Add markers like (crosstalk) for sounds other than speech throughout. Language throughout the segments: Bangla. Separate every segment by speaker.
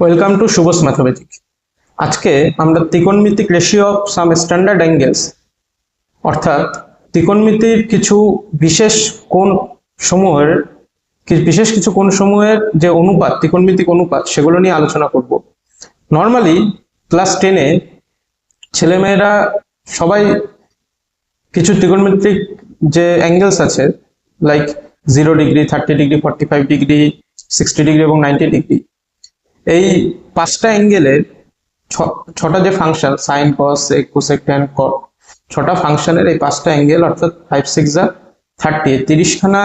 Speaker 1: ওয়েলকাম টু শুভস ম্যাথমেটিক্স আজকে আমরা ত্রিকোণমিতিক ratio of some standard angles অর্থাৎ ত্রিকোণমিতির কিছু বিশেষ কোণ সমূহের বিশেষ কিছু কোণ সমূহের যে অনুপাত, ত্রিকোণমিতিক অনুপাত, সেগুলো নিয়ে আলোচনা করব। নর্মালি ক্লাস টেনে ছেলেমেয়েরা সবাই কিছু ত্রিকোণমিতিক যে অ্যাঙ্গেলস আছে like zero degree thirty degree forty five degree sixty degree এবং নাইনটি ডিগ্রি এই পাঁচটা অ্যাঙ্গেলের ছটা যে function sine cos sec cosec tan cot ছটা ফাংশনের এই পাঁচটা অ্যাঙ্গেল অর্থাৎ ফাইভ সিক্স যা থার্টি তিরিশখানা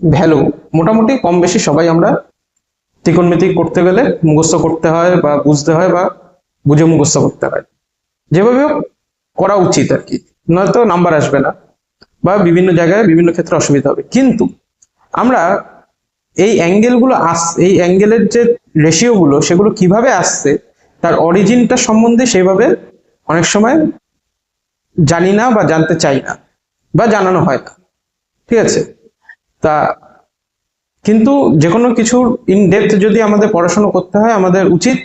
Speaker 1: ভ্যালু মোটামুটি কম বেশি সবাই আমরা ত্রিকোণমিতিক করতে গেলে মুখস্থ করতে হয় বা বুঝতে হয় বা বুঝে মুখস্থ করতে হয়। যেভাবে করা উচিত আর কি। নয়তো নাম্বার আসবে না বা বিভিন্ন জায়গায় বিভিন্ন ক্ষেত্রে অসুবিধা হবে। কিন্তু আমরা এই অ্যাঙ্গেলগুলো আস, এই অ্যাঙ্গেলের যে রেশিওগুলো সেগুলো কীভাবে আসছে, তার অরিজিনটা সম্বন্ধে সেভাবে অনেক সময় জানি না বা জানতে চাই না বা জানানো হয় না। ঠিক আছে? তা কিন্তু যে কোনো কিছুর ইন ডেপথ যদি আমাদের পড়াশোনা করতে হয়, আমাদের উচিত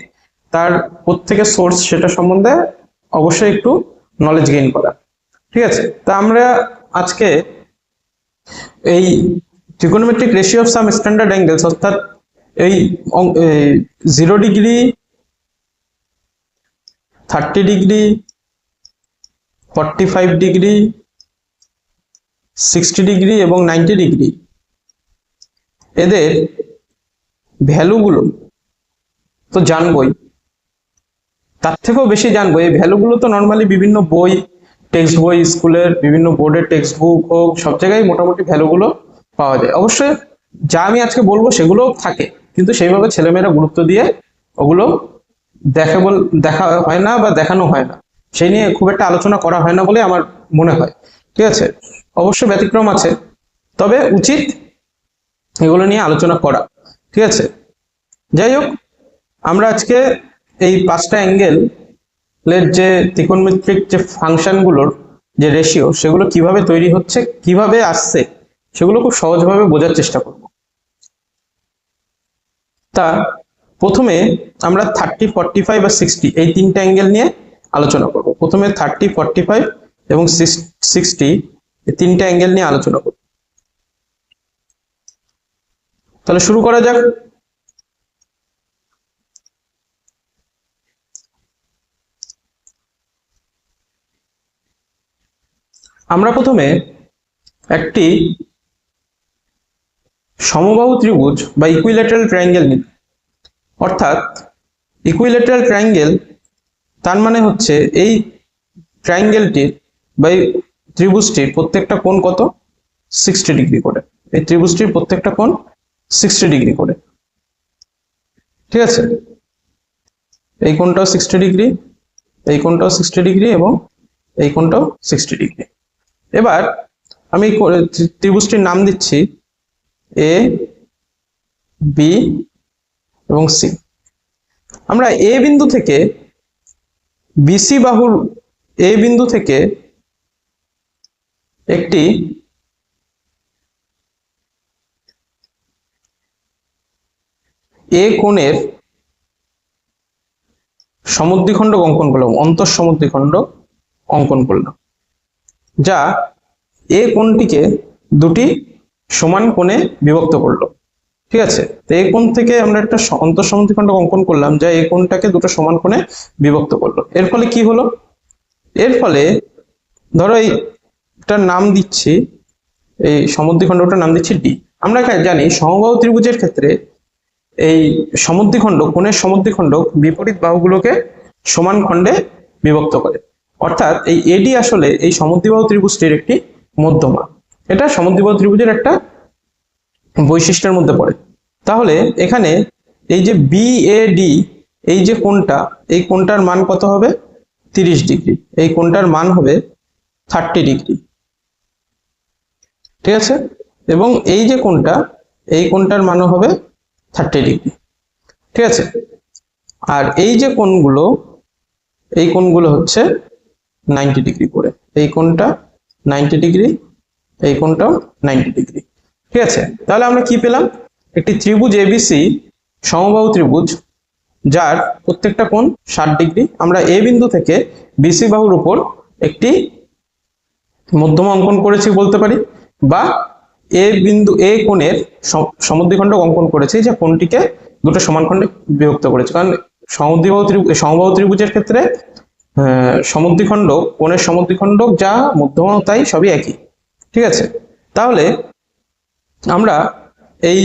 Speaker 1: তার প্রত্যেকের সোর্স সেটা সম্বন্ধে অবশ্যই একটু নলেজ গেইন করা। ঠিক আছে? তা আমরা আজকে এই trigonometric ratio of some standard angles অর্থাৎ এই zero degree thirty degree forty five degree sixty degree এবং নাইনটি ডিগ্রি এদের ভ্যালুগুলো তো জানবই। তার থেকেও বেশি জানব এই ভ্যালুগুলো তো নর্মালি বিভিন্ন বই টেক্সট বই স্কুলের বিভিন্ন বোর্ডের টেক্সট বুক হোক, সব জায়গায় মোটামুটি ভ্যালুগুলো পাওয়া যায়। অবশ্যই যা আমি আজকে বলব সেগুলো থাকে, কিন্তু সেইভাবে ছেলেমেয়েরা গুরুত্ব দিয়ে ওগুলো দেখে বল দেখা হয় না বা দেখানো হয় না। সেই নিয়ে খুব একটা আলোচনা করা হয় না বলে আমার মনে হয়। ঠিক আছে? অবশ্য ব্যতিক্রম আছে। তবে উচিত এগুলো নিয়ে আলোচনা করা। ঠিক আছে? যাই হোক, আমরা আজকে এই পাঁচটা অ্যাঙ্গেল এর যে ত্রিকোণমিত্রিক যে ফাংশনগুলোর যে রেশিও সেগুলো কীভাবে তৈরি হচ্ছে, কীভাবে আসছে সেগুলো খুব সহজভাবে বোঝার চেষ্টা করব। তা প্রথমে আমরা থার্টি ফর্টি ফাইভ আর সিক্সটি এই তিনটা অ্যাঙ্গেল নিয়ে আলোচনা করব। প্রথমে থার্টি ফর্টি ফাইভ এবং সিক্সটি এই তিনটা অ্যাঙ্গেল নিয়ে আলোচনা করব। তাহলে শুরু করা যাক। আমরা প্রথমে একটি সমবাহু ত্রিভুজ বা ইকুইল্যাটারাল ট্রায়াঙ্গেল নিই অর্থাৎ ইকুইল্যাটারাল ট্রায়াঙ্গেল তার মানে হচ্ছে এই ট্রায়াঙ্গেলটির বা এই ত্রিভুজটির প্রত্যেকটা কোণ কত? সিক্সটি ডিগ্রি করে। এই ত্রিভুজটির প্রত্যেকটা কোণ সিক্সটি ডিগ্রি করে। ঠিক আছে? এই কোণটাও সিক্সটি ডিগ্রি এই কোণটাও সিক্সটি ডিগ্রি এবং এই কোণটাও সিক্সটি ডিগ্রি এবার আমি ত্রিভুজটির নাম দিচ্ছি এ বি এবং সি আমরা এ বিন্দু থেকে বিসি বাহুর এ বিন্দু থেকে একটি এ কোণের সমদ্বিখণ্ড অঙ্কন করলাম অন্তঃ সমদ্বিখণ্ড অঙ্কন করলাম। যা এ কোণটিকে দুটি সমান কোণে বিভক্ত করল। ঠিক আছে? তো এই কোণ থেকে আমরা একটা অন্তঃসমদ্বিখণ্ড অঙ্কন করলাম, যা এই কোণটাকে দুটো সমান কোণে বিভক্ত করল। এর ফলে কি হলো? এর ফলে ধরো এইটার নাম দিচ্ছি, এই সমদ্বিখণ্ডটার নাম দিচ্ছি ডি আমরা জানি সমবাহু ত্রিভুজের ক্ষেত্রে এই সমদ্বিখণ্ড কোণের সমদ্বিখণ্ড বিপরীত বাহুগুলোকে সমান খণ্ডে বিভক্ত করে। অর্থাৎ এই এডি আসলে এই সমদ্বিবাহু ত্রিভুজটির একটি মধ্যমা এটা সমদ্বিবাহু ত্রিভুজের একটা বৈশিষ্ট্যের মধ্যে পড়ে। তাহলে এখানে এই যে বিএডি এই যে কোণটা, এই কোণটার মান কত হবে? তিরিশ ডিগ্রি। এই কোণটার মান হবে থার্টি ডিগ্রি। ঠিক আছে? এবং এই যে কোণটা, এই কোণটার মানও হবে থার্টি ডিগ্রি। ঠিক আছে? আর এই যে কোণগুলো, এই কোণগুলো হচ্ছে নাইনটি ডিগ্রি করে। এই কোণটা নাইনটি ডিগ্রি এই কোণটাও নাইনটি ডিগ্রি ঠিক আছে? তাহলে আমরা কি পেলাম? একটি ত্রিভুজ এবিসি সমবাহু ত্রিভুজ যার প্রত্যেকটা কোণ ষাট ডিগ্রি আমরা এ বিন্দু থেকে বিসি বাহুর উপর একটি মধ্যমা অঙ্কন করেছি বলতে পারি বা এ বিন্দু এ কোণের সম- সমদ্বিখণ্ডক অঙ্কন করেছি যে কোণটিকে দুটো সমান খণ্ডে বিভক্ত করেছে। কারণ সমদ্বিবাহু ত্রিভুজ সমবাহু ত্রিভুজের ক্ষেত্রে আহ, সমদ্বিখণ্ডক কোণের সমদ্বিখণ্ডক যা মধ্যমা তাই সবই একই। ঠিক আছে? তাহলে আমরা এই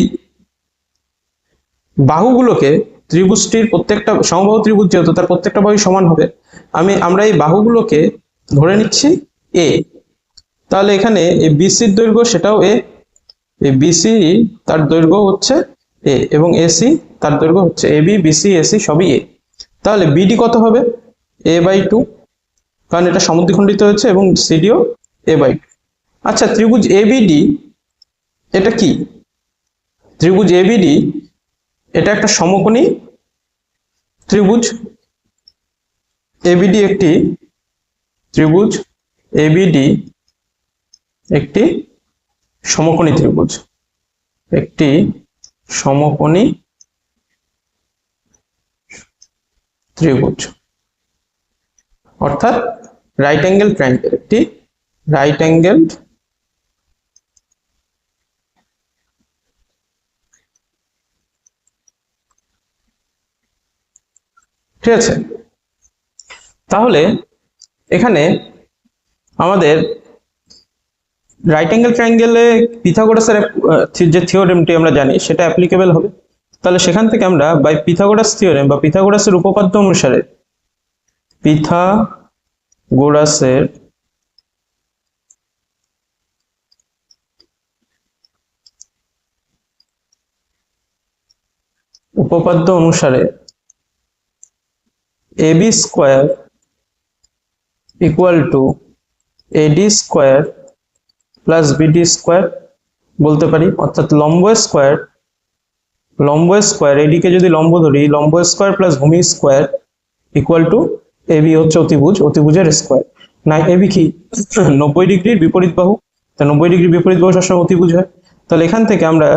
Speaker 1: বাহুগুলোকে ত্রিভুজটির প্রত্যেকটা, সমবাহু ত্রিভুজ যেহেতু তার প্রত্যেকটা বাহু সমান হবে, আমি, আমরা এই বাহুগুলোকে ধরে নিচ্ছি এ তাহলে এখানে এই বিসির দৈর্ঘ্য সেটাও এ এই বিসি তার দৈর্ঘ্য হচ্ছে এ এবং এসি তার দৈর্ঘ্য হচ্ছে এ বি বিসি এসি সবই এ তাহলে বিডি কত হবে? এ বাই টু কারণ এটা সমদ্বিখণ্ডিত হয়েছে এবং সিডিও এ বাই টু আচ্ছা ত্রিভুজ এবিডি এটা কি? ত্রিভুজ এবিডি এটা একটা সমকোণী ত্রিভুজ। এবিডি একটি ত্রিভুজ এবিডি একটি সমকোণী ত্রিভুজ। একটি সমকোণী ত্রিভুজ। অর্থাৎ রাইট অ্যাঙ্গেল ট্রায়াঙ্গেল একটি রাইট অ্যাঙ্গেল ঠিক আছে? তাহলে এখানে আমাদের রাইট অ্যাঙ্গেল ট্রায়াঙ্গেলে পিথাগোরাসের যে থিওরেমটি আমরা জানি, সেটা অ্যাপ্লিকেবল হবে। তাহলে সেখান থেকে আমরা বাই পিথাগোরাস থিওরেম বা পিথাগোরাসের উপপাদ্য অনুসারে পিথাগোরাসের উপপাদ্য অনুসারে AB square equal to AD square plus BD square বলতে পারি, অর্থাৎ লম্ব স্কোয়ার লম্ব স্কোয়ার এডিকে যদি লম্ব ধরি, লম্ব স্কোয়ার প্লাস ভূমি স্কোয়ার ইকুয়াল টু এবি হচ্ছে অতিভুজ, অতিভুজের স্কোয়ার না এবি কি? (clears throat) নব্বই ডিগ্রির বিপরীত বাহু। তা নব্বই ডিগ্রির বিপরীত বাহু সবসময় অতিভুজ হয়। তাহলে এখান থেকে আমরা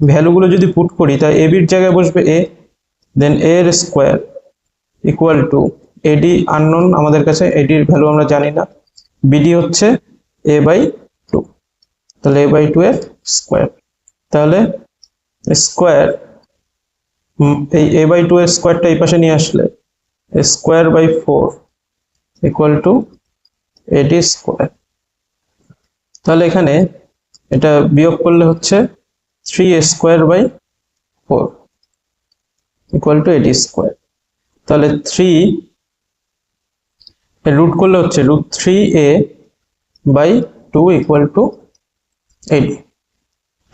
Speaker 1: ভ্যালুগুলো যদি পুট করি তাই এবির জায়গায় বসবে এ দেন এর square equal to AD unknown আমাদের কাছে এডির ভ্যালু আমরা জানি না। বিডি হচ্ছে এ বাই টু তাহলে এ বাই টু এর স্কোয়ার তাহলে স্কোয়ার এই এ বাই টু এর স্কোয়ারটা এই পাশে নিয়ে আসলে square by four equal to AD square তাহলে এখানে এটা বিয়োগ করলে হচ্ছে three square by four equal to AD square তাহলে থ্রি রুট করলে হচ্ছে root three a by two equal to AD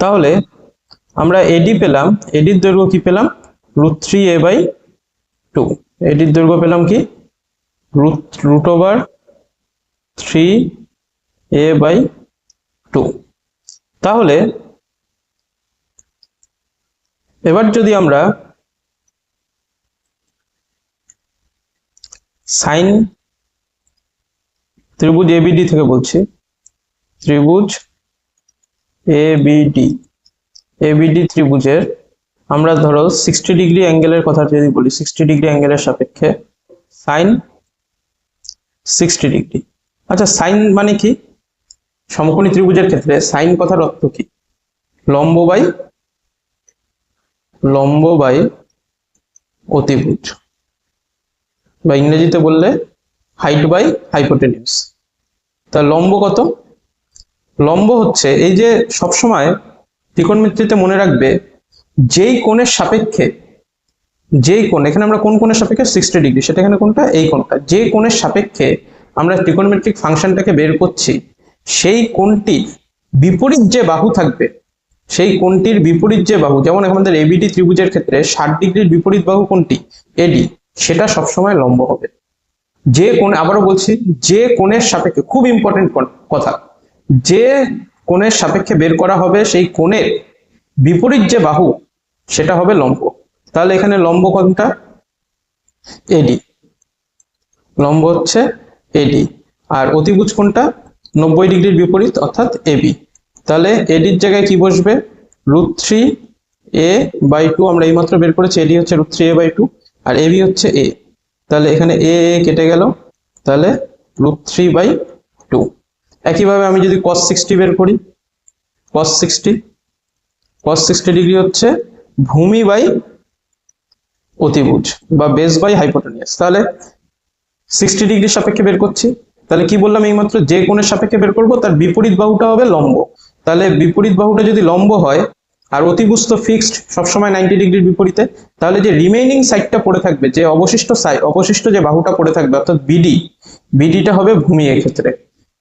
Speaker 1: তাহলে আমরা এডি পেলাম এডির দৈর্ঘ্য কি পেলাম? Root three a by two এডির দৈর্ঘ্য পেলাম কি? Root root over three a by two তাহলে এবার যদি আমরা সাইন ত্রিভুজ এবিডি থেকে বলছি। ত্রিভুজ এবিডি এবিডি ত্রিভুজের, আমরা ধরো সিক্সটি ডিগ্রি অ্যাঙ্গেলের কথা যদি বলি সিক্সটি ডিগ্রি অ্যাঙ্গেলের সাপেক্ষে সাইন সিক্সটি ডিগ্রি আচ্ছা সাইন মানে কি? সমকোণী ত্রিভুজের ক্ষেত্রে সাইন কথার অর্থ কি? লম্ব বাই লম্ব বাই অতিভুজ। বা ইংরেজিতে বললে হাইট বাই হাইপোটেনিউস। তা লম্ব কত? লম্ব হচ্ছে এই যে সবসময় ত্রিকোণমিতিতে মনে রাখবে, যেই কোণের সাপেক্ষে, যেই কোণ, এখানে আমরা কোন কোণের সাপেক্ষে? সিক্সটি ডিগ্রি সেটা এখানে কোনটা? এই কোণটা। যে কোণের সাপেক্ষে আমরা ত্রিকোণমিত্রিক ফাংশনটাকে বের করছি, সেই কোণটির বিপরীত যে বাহু থাকবে, সেই কোণটির বিপরীত যে বাহু, যেমন আমাদের এবিডি ত্রিভুজের ক্ষেত্রে ষাট ডিগ্রির বিপরীত বাহু কোনটি এডি সেটা সবসময় লম্ব হবে। যে কোণ, আবারও বলছি, যে কোণের সাপেক্ষে, খুব ইম্পর্টেন্ট কথা। যে কোণের সাপেক্ষে বের করা হবে, সেই কোণের বিপরীত যে বাহু, সেটা হবে লম্ব। তাহলে এখানে লম্ব কোণটা এডি লম্ব হচ্ছে এডি আর অতিভুজ কোণটা নব্বই ডিগ্রির বিপরীত, অর্থাৎ এবি তাহলে এডির জায়গায় কি বসবে? Root three a by two, আমরা এইমাত্র বের করেছি এডি হচ্ছে root three a by two. R AB হচ্ছে এ তাহলে এখানে এ এ কেটে গেল। তাহলে রুট থ্রি বাই টু একইভাবে আমি যদি কস সিক্সটি বের করি cos sixty cos sixty degree হচ্ছে ভূমি বাই অতিভুজ বা বেস বাই হাইপোটেনিয়াস তাহলে সিক্সটি ডিগ্রির সাপেক্ষে বের করছি। তাহলে কি বললাম এইমাত্র? যে কোণের সাপেক্ষে বের করব, তার বিপরীত বাহুটা হবে লম্ব। তাহলে বিপরীত বাহুটা যদি লম্ব হয় আর অতিভুজ তো ফিক্সড সবসময় নাইনটি ডিগ্রির বিপরীতে, তাহলে যে রিমেইনিং সাইডটা পড়ে থাকবে, যে অবশিষ্ট সাইড অবশিষ্ট যে বাহুটা পড়ে থাকবে, অর্থাৎ বিডি বিডিটা হবে ভূমি এক্ষেত্রে।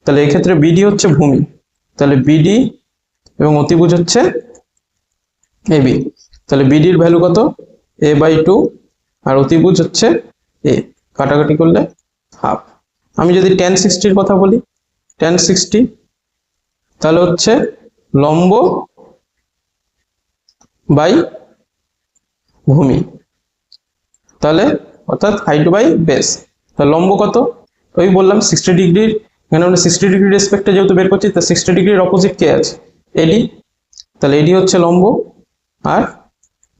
Speaker 1: তাহলে এক্ষেত্রে বিডি হচ্ছে ভূমি। তাহলে বিডি এবং অতিভুজ হচ্ছে এবি তাহলে বিডির ভ্যালু কত? এ বাই টু আর অতিভুজ হচ্ছে এ কাটাকাটি করলে হাফ আমি যদি টেন সিক্সটির কথা বলি টেন সিক্সটি তাহলে হচ্ছে লম্ব বাই ভূমি। তাহলে অর্থাৎ হাইট বাই বেস। তাহলে লম্ব কত? ওই বললাম সিক্সটি ডিগ্রির এখানে আমরা সিক্সটি ডিগ্রি রেসপেক্টে যেহেতু বের করছি, তা সিক্সটি ডিগ্রির অপোজিট কে আছে? এডি তাহলে এডি হচ্ছে লম্ব আর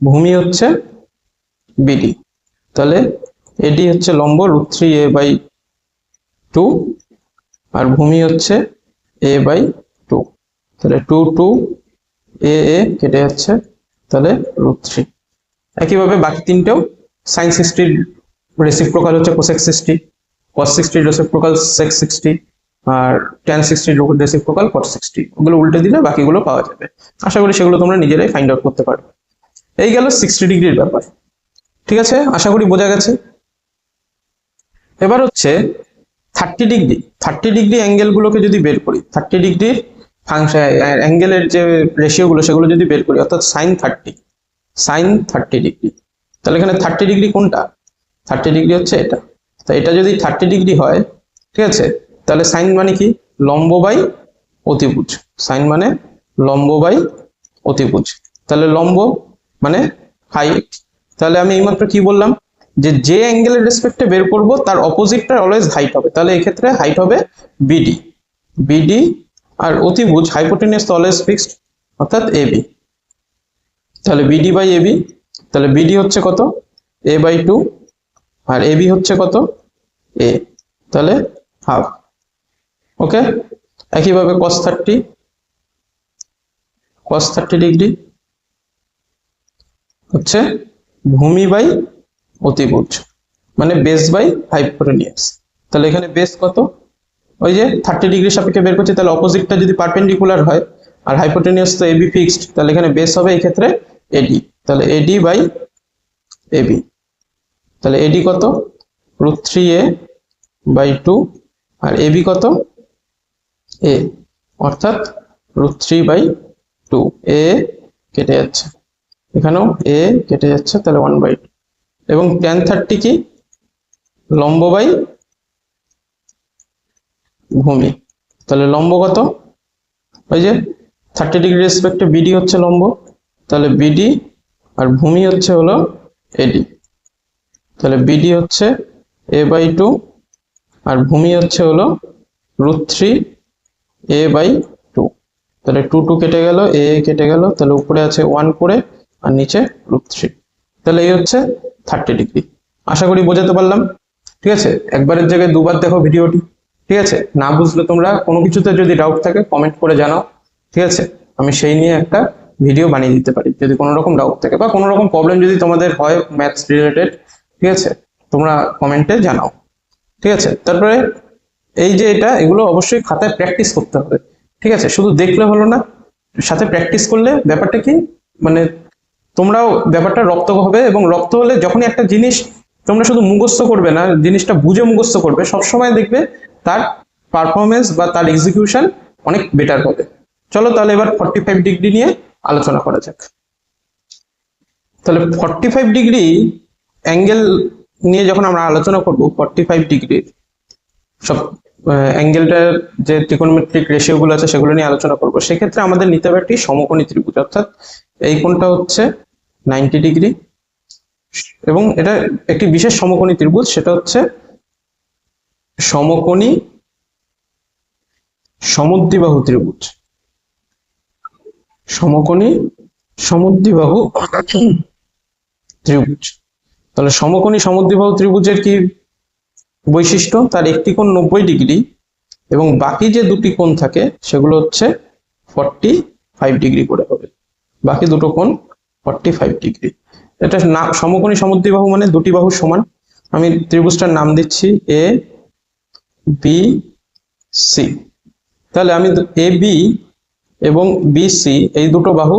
Speaker 1: ভূমি হচ্ছে বিডি তাহলে এডি হচ্ছে লম্ব root three a by two আর ভূমি হচ্ছে এ বাই টু তাহলে টু টু এ এ কেটে যাচ্ছে তাহলে রুট থ্রি একইভাবে বাকি তিনটেও সাইন সিক্সটির রেসিপ্রোকাল হচ্ছে কোসেক সিক্সটি কস সিক্সটির রেসিপ্রোকাল সেক সিক্সটি আর টেন সিক্সটির রেসিপ্রোকাল কট সিক্সটি ওগুলো উল্টে দিলে বাকিগুলো পাওয়া যাবে। আশা করি সেগুলো তোমরা নিজেরাই ফাইন্ড আউট করতে পারবে। এই গেল সিক্সটি ডিগ্রির ব্যাপার। ঠিক আছে? আশা করি বোঝা গেছে। এবার হচ্ছে থার্টি ডিগ্রি থার্টি ডিগ্রি অ্যাঙ্গেলগুলোকে যদি বের করি থার্টি ডিগ্রির অ্যাঙ্গেলের যে রেশিওগুলো সেগুলো যদি বের করি, অর্থাৎ sine thirty sine thirty degree তাহলে এখানে থার্টি ডিগ্রি কোনটা? থার্টি ডিগ্রি হচ্ছে এটা। তো এটা যদি থার্টি ডিগ্রি হয়, ঠিক আছে? তাহলে সাইন মানে কি? লম্ব বাই অতিভুজ। সাইন মানে লম্ব বাই অতিভুজ। তাহলে লম্ব মানে হাইট তাহলে আমি এইমাত্র কি বললাম? যে যে অ্যাঙ্গেলের রেসপেক্টে বের করব, তার অপোজিটটা অলওয়েজ হাইট হবে। তাহলে এক্ষেত্রে হাইট হবে বিডি বিডি আর অতিভুজ হাইপোটেনিয়াস তো অলওয়েজ ফিক্সড অর্থাৎ এবি তাহলে বিডি বাই এবি তাহলে বিডি হচ্ছে কত? এ বাই টু আর এবি হচ্ছে কত? এ তাহলে হাফ ওকে একইভাবে cos thirty cos thirty degree হচ্ছে ভূমি বাই অতিভুজ মানে বেস বাই হাইপোটেনিয়াস তাহলে এখানে বেস কত? ওই যে থার্টি ডিগ্রি সাপেক্ষে বের করছি, তাহলে অপোজিটটা যদি পারপেন্ডিকুলার হয় আর হাইপোটেনিয়াস তো এবি ফিক্সড তাহলে এখানে বেস হবে এই ক্ষেত্রে এডি তাহলে এডি বাই এবি তাহলে এডি কত? Root three a by two R AB কত? এ অর্থাৎ root three by two a কেটে যাচ্ছে। এখানেও এ কেটে যাচ্ছে, তাহলে ওয়ান বাই টু এবং টেন থার্টি কি? লম্ব বাই ভূমি। তাহলে লম্ব কত? ওই যে থার্টি ডিগ্রি রেসপেক্টে বিডি হচ্ছে লম্ব, তাহলে বিডি আর ভূমি হচ্ছে হলো এডি তাহলে বিডি হচ্ছে এ বাই টু আর ভূমি হচ্ছে হলো root three a by two তাহলে টু টু কেটে গেল এ কেটে গেল, তাহলে উপরে আছে ওয়ান করে আর নিচে রুট থ্রি তাহলে এই হচ্ছে থার্টি ডিগ্রি আশা করি বোঝাতে পারলাম। ঠিক আছে? একবারের জায়গায় দুবার দেখো ভিডিওটি। ঠিক আছে? না বুঝলে তোমরা কোনো কিছুতে যদি ডাউট থাকে কমেন্ট করে জানাও। ঠিক আছে? আমি সেই নিয়ে একটা ভিডিও বানিয়ে দিতে পারি, যদি কোনো রকম ডাউট থাকে বা কোনো রকম প্রবলেম যদি তোমাদের হয় ম্যাথস রিলেটেড ঠিক আছে? তোমরা কমেন্টে জানাও। ঠিক আছে? তারপরে এই যে এটা, এগুলো অবশ্যই খাতায় প্র্যাকটিস করতে হবে। ঠিক আছে? শুধু দেখলে হলো না, সাথে প্র্যাকটিস করলে ব্যাপারটা কি? মানে তোমরাও ব্যাপারটা রপ্ত হবে এবং রপ্ত হলে যখনই একটা জিনিস তোমরা শুধু মুখস্থ করবে না, জিনিসটা বুঝে মুখস্থ করবে, সবসময় দেখবে তার পারফরমেন্স বা তার এক্সিকিউশন অনেক বেটার হবে। চলো তাহলে এবার ফর্টি ফাইভ ডিগ্রি নিয়ে আলোচনা করা যাক। তাহলে ফর্টি ফাইভ ডিগ্রি অ্যাঙ্গেল নিয়ে যখন আমরা আলোচনা করব ফর্টি ফাইভ ডিগ্রি সব অ্যাঙ্গেলটার যে ত্রিকোণমিত্রিক রেশিও গুলো আছে সেগুলো নিয়ে আলোচনা করব, সেক্ষেত্রে আমাদের নিতে হবে একটি সমকোণী ত্রিভুজ, অর্থাৎ এই কোণটা হচ্ছে নাইনটি ডিগ্রি এবং এটা একটি বিশেষ সমকোণী ত্রিভুজ, সেটা হচ্ছে সমকোণী সমদ্বিবাহু ত্রিভুজ। সমকোণী সমদ্বিবাহু ত্রিভুজ। তাহলে সমকোণী সমদ্বিবাহু ত্রিভুজের কি বৈশিষ্ট্য? তার একটি কোণ নব্বই ডিগ্রি এবং বাকি যে দুটি কোণ থাকে, সেগুলো হচ্ছে ফর্টি ফাইভ ডিগ্রি করে হবে। বাকি দুটো কোণ ফর্টি ফাইভ ডিগ্রি। এটা না, সমকোণী সমদ্বিবাহু মানে দুটি বাহু সমান। আমি ত্রিভুজটার নাম দিচ্ছি এ বি সি তাহলে আমি এ বি এবং বি সি এই দুটো বাহু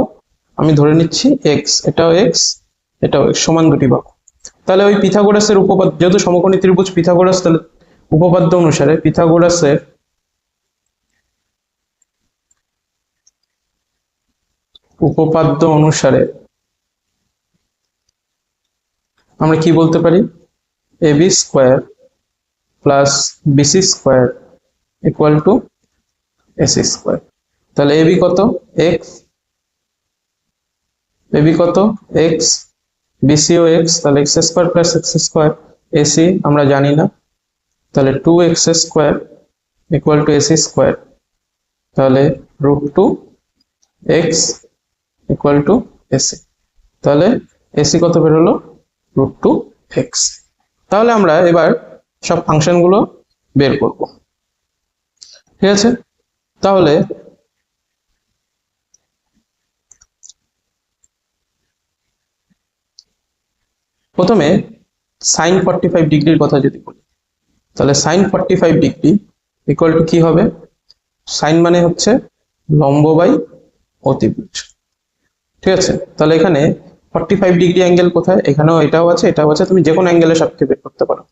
Speaker 1: আমি ধরে নিচ্ছি এক্স এটাও এক্স এটাও x, সমান দুটি বাহু। তাহলে ওই পিথাগোরাসের উপপাদ্য যেহেতু সমকোণী ত্রিভুজ পিথাগোরাস তাহলে উপপাদ্য অনুসারে পিথাগোরাসের উপপাদ্য অনুসারে আমরা কি বলতে পারি? A B square plus BC square equal to AC square তাহলে এবি কত? এক্স এবি কত? এক্স বিসিও এক্স তাহলে x square plus x square AC আমরা জানি না। তাহলে two x square equal to AC square তাহলে root two x equal to AC তাহলে এসি কত বেরোলো রুট টু এক্স তাহলে আমরা এবার সব ফাংশনগুলো বের করব। ঠিক আছে? তাহলে প্রথমে সাইন ফর্টি ফাইভ ডিগ্রির কথা যদি বলি, তাহলে sine forty five degree equal to কি হবে? সাইন মানে হচ্ছে লম্ব বাই অতিভুজ ঠিক আছে? তাহলে এখানে ফর্টি ফাইভ ডিগ্রি অ্যাঙ্গেল কোথায়? এখানেও এটাও আছে এটাও আছে। তুমি যে কোনো অ্যাঙ্গেলের সাপেক্ষে বের করতে পারো।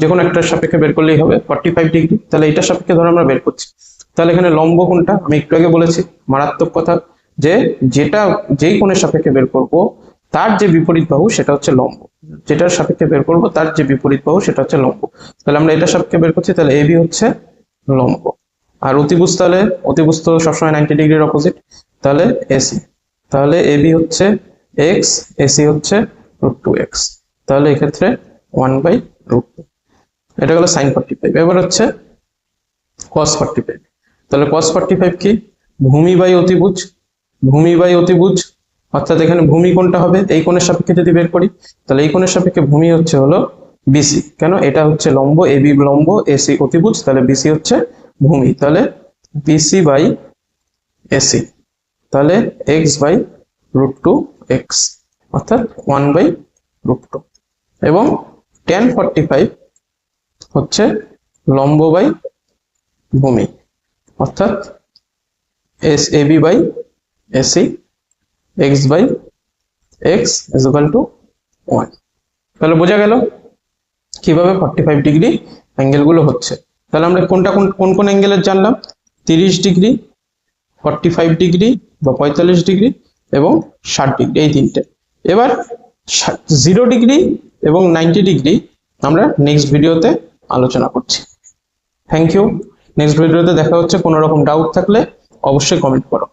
Speaker 1: যে কোনো একটার সাপেক্ষে বের করলেই হবে ফর্টি ফাইভ ডিগ্রি তাহলে এটার সাপেক্ষে ধরো আমরা বের করছি। তাহলে এখানে লম্ব কোনটা আমি একটু আগে বলেছি, মারাত্মক কথা, যে যেটা, যেই কোণের সাপেক্ষে বের করব, তার যে বিপরীত বাহু সেটা হচ্ছে লম্ব। যেটার সাপেক্ষে বের করব, তার যে বিপরীত বাহু সেটা হচ্ছে লম্ব। তাহলে আমরা এটার সাপেক্ষে বের করছি, তাহলে এবি হচ্ছে লম্ব। আর অতিভুজ তাহলে, অতিভুজ তো সবসময় নাইনটি ডিগ্রির অপোজিট তাহলে এসি তাহলে এবি হচ্ছে এক্স এসি হচ্ছে রুট টু এক্স তাহলে এক্ষেত্রে ওয়ান বাই এটা হলো সাইন ফর্টি ফাইভ এবার হচ্ছে কস ফর্টি ফাইভ তাহলে কস ফর্টি ফাইভ কি? ভূমি বাই অতিভুজ। ভূমি বাই অতিভুজ। অর্থাৎ এখানে ভূমি কোনটা হবে? এই কোণের সাপেক্ষে যদি বের করি, তাহলে এই কোণের সাপেক্ষে ভূমি হচ্ছে হলো বিসি কেন? এটা হচ্ছে লম্ব এবি লম্ব এসি অতিভুজ। তাহলে বিসি হচ্ছে ভূমি। তাহলে বিসি বাই এসি তাহলে x by root two x অর্থাৎ ওয়ান বাই রুট টু। এবং টেন ফর্টি ফাইভ হচ্ছে লম্ব বাই ভূমি, অর্থাৎ S AB by AC x by x is equal to one. তাহলে বোঝা গেল কীভাবে ফর্টি ফাইভ ডিগ্রি অ্যাঙ্গেলগুলো হচ্ছে। তাহলে আমরা কোনটা কোন কোন কোন অ্যাঙ্গেলের জানলাম? তিরিশ ডিগ্রি, ফর্টি ফাইভ ডিগ্রি বা পঁয়তাল্লিশ ডিগ্রি এবং ষাট ডিগ্রি, এই তিনটে। এবার জিরো ডিগ্রি এবং নাইনটি ডিগ্রি আমরা নেক্সট ভিডিওতে আলোচনা করছি। থ্যাংক ইউ নেক্সট ভিডিওতে দেখা হচ্ছে, কোনো রকম ডাউট থাকলে অবশ্যই কমেন্ট করো।